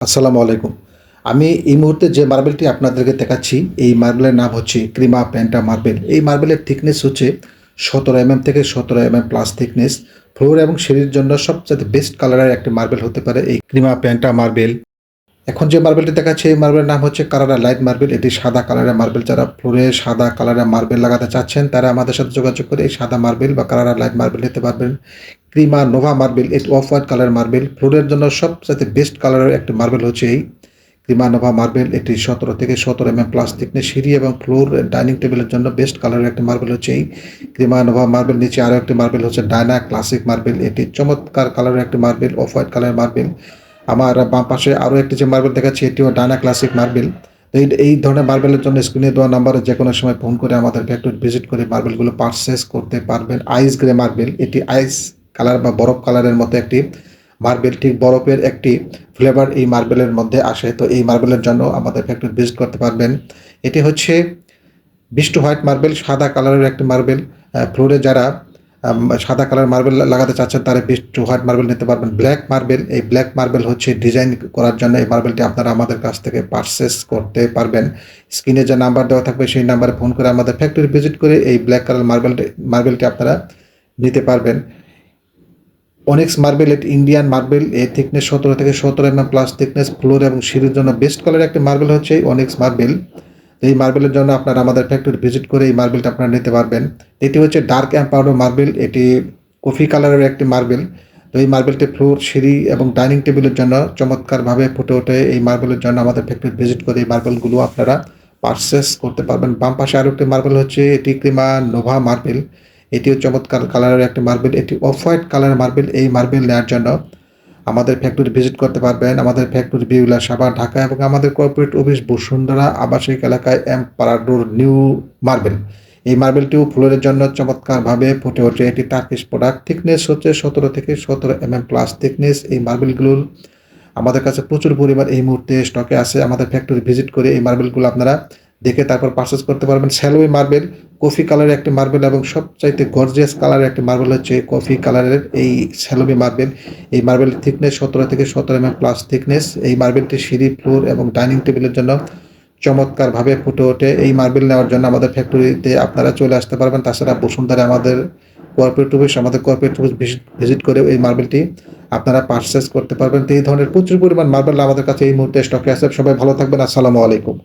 আসসালামু আলাইকুম। আমি এই মুহূর্তে যে মার্বেলটি আপনাদেরকে দেখাচ্ছি, এই মার্বেলের নাম হচ্ছে ক্রিমা প্যান্টা মার্বেল। এই মার্বেলের থিকনেস হচ্ছে সতেরো এমএম থেকে সতেরো এমএম প্লাস থিকনেস ফ্লোর এবং সিঁড়ির জন্য সবচেয়ে বেস্ট কালারের একটি মার্বেল হতে পারে এই ক্রিমা প্যান্টা মার্বেল। এখন যে মার্বেলটি দেখাচ্ছে, এই মার্বেলের নাম হচ্ছে কারারা লাইট মার্বেল এটি সাদা কালারের মার্বেল যারা ফ্লোরে সাদা কালারের মার্বেল লাগাতে চাচ্ছেন, তারা আমাদের সাথে যোগাযোগ করে এই সাদা মার্বেল বা কারারা লাইট মার্বেল নিতে পারবেন। ক্রিমা নোভা মার্বেল এটি অফ হোয়াইট কালারের মার্বেল ফ্লোরের জন্য সবচেয়ে বেস্ট কালারের একটি মার্বেল হচ্ছে এই ক্রিমা নোভা মার্বেল এটি সতেরো থেকে সতেরো এম এম প্লাস থিকনেস সিঁড়ি এবং ফ্লোর ডাইনিং টেবিলের জন্য বেস্ট কালারের একটি মার্বেল হচ্ছে এই ক্রিমা নোভা মার্বেল নিচে আরও একটি মার্বেল হচ্ছে ডায়না ক্লাসিক মার্বেল এটি চমৎকার কালারের একটি মার্বেল অফ হোয়াইট কালারের মার্বেল আমার বাম পাশে আরও একটি যে মার্বেল দেখাচ্ছি, এটিও ডায়না ক্লাসিক মার্বেল তো এই ধরনের মার্বেলের জন্য স্ক্রিনে দেওয়া নাম্বারে যে কোনো সময় ফোন করে আমাদের ফ্যাক্টরি ভিজিট করে মার্বেলগুলো পারচেস করতে পারবেন। আইস গ্রে মার্বেল এটি আইস কালার বা বরফ কালারের মতো একটি মার্বেল ঠিক বরফের একটি ফ্লেভার এই মার্বেলের মধ্যে আসে। তো এই মার্বেলের জন্য আমাদের ফ্যাক্টরি ভিজিট করতে পারবেন। এটি হচ্ছে বিষ্টু হোয়াইট মার্বেল সাদা কালারের একটি মার্বেল ফ্লোরে যারা সাদা কালার মার্বেল লাগাতে চাচ্ছেন তারা বিষ্টু হোয়াইট মার্বেল নিতে পারবেন। ব্ল্যাক মার্বেল, এই ব্ল্যাক মার্বেল হচ্ছে ডিজাইন করার জন্য এই মার্বেলটি আপনারা আমাদের কাছ থেকে পারচেস করতে পারবেন। স্ক্রিনে যে নাম্বার দেওয়া থাকবে, সেই নাম্বারে ফোন করে আমাদের ফ্যাক্টরি ভিজিট করে এই ব্ল্যাক কালার মার্বেলটি মার্বেলটি আপনারা নিতে পারবেন। অনেক্স মার্বেল এটি ইন্ডিয়ান মার্বেল এর থিকনেস সতেরো থেকে সতেরো এম প্লাস থিকনেস ফ্লোর এবং সিঁড়ির জন্য বেস্ট কালার একটি মার্বেল হচ্ছে অনেক্স মার্বেল এই মার্বেলের জন্য আপনারা আমাদের ফ্যাক্টরি ভিজিট করে এই মার্বেলটা আপনারা নিতে পারবেন। এটি হচ্ছে ডার্ক অ্যান্ড পাউডার মার্বেল এটি কফি কালারের একটি মার্বেল। তো এই মার্বেলটি ফ্লোর সিঁড়ি এবং ডাইনিং টেবিলের জন্য চমৎকারভাবে ফুটে ওঠে। এই মার্বেলের জন্য আমাদের ফ্যাক্টরি ভিজিট করে এই মার্বেলগুলো আপনারা পারচেস করতে পারবেন। বাম পাশে আরও একটি মার্বেল হচ্ছে এটি ক্রিমা নোভা মার্বেল এটিও চমৎকার কালারের একটি মার্বেল। এটি অফ হোয়াইট কালারের মার্বেল এই মার্বেল নেওয়ার জন্য আমাদের ফ্যাক্টরি ভিজিট করতে পারবেন। আমাদের ফ্যাক্টরি বিউলা সাভার, ঢাকা এবং আমাদের কর্পোরেট অফিস বসুন্ধরা আবাসিক এলাকায় এম পারাডোর নিউ মার্বেল এই মার্বেলটিও ফ্লোরের জন্য চমৎকারভাবে ফুটে ওঠে। এটি টার্কিশ প্রোডাক্ট থিকনেস হচ্ছে সতেরো থেকে সতেরো এম এম প্লাস থিকনেস এই মার্বেলগুলোর আমাদের কাছে প্রচুর পরিমাণ এই মুহূর্তে স্টকে আছে। আমাদের ফ্যাক্টরি ভিজিট করে এই মার্বেলগুলো আপনারা দেখে তারপর পারচেস করতে পারবেন। স্যালোই মার্বেল কফি কালারের একটি মার্বেল এবং সবচাইতে গর্জিয়াস কালারের একটি মার্বেল হচ্ছে কফি কালারের এই স্যালোমি মার্বেল এই মার্বেল থিকনেস সতেরো থেকে সতেরো এম প্লাস থিকনেস এই মার্বেলটি সিঁড়ি ফ্লোর এবং ডাইনিং টেবিলের জন্য চমৎকারভাবে ফুটে ওঠে। এই মার্বেল নেওয়ার জন্য আমাদের ফ্যাক্টরিতে আপনারা চলে আসতে পারবেন। তাছাড়া বসুন্ধরা আমাদের কর্পোরেট অফিস আমাদের কর্পোরেট অফিস ভিজিট করে এই মার্বেলটি আপনারা পারচেস করতে পারবেন। তো এই ধরনের প্রচুর পরিমাণ মার্বেল আমাদের কাছে এই মুহূর্তে স্টকে আছে। সবাই ভালো থাকবেন। আসসালামু আলাইকুম।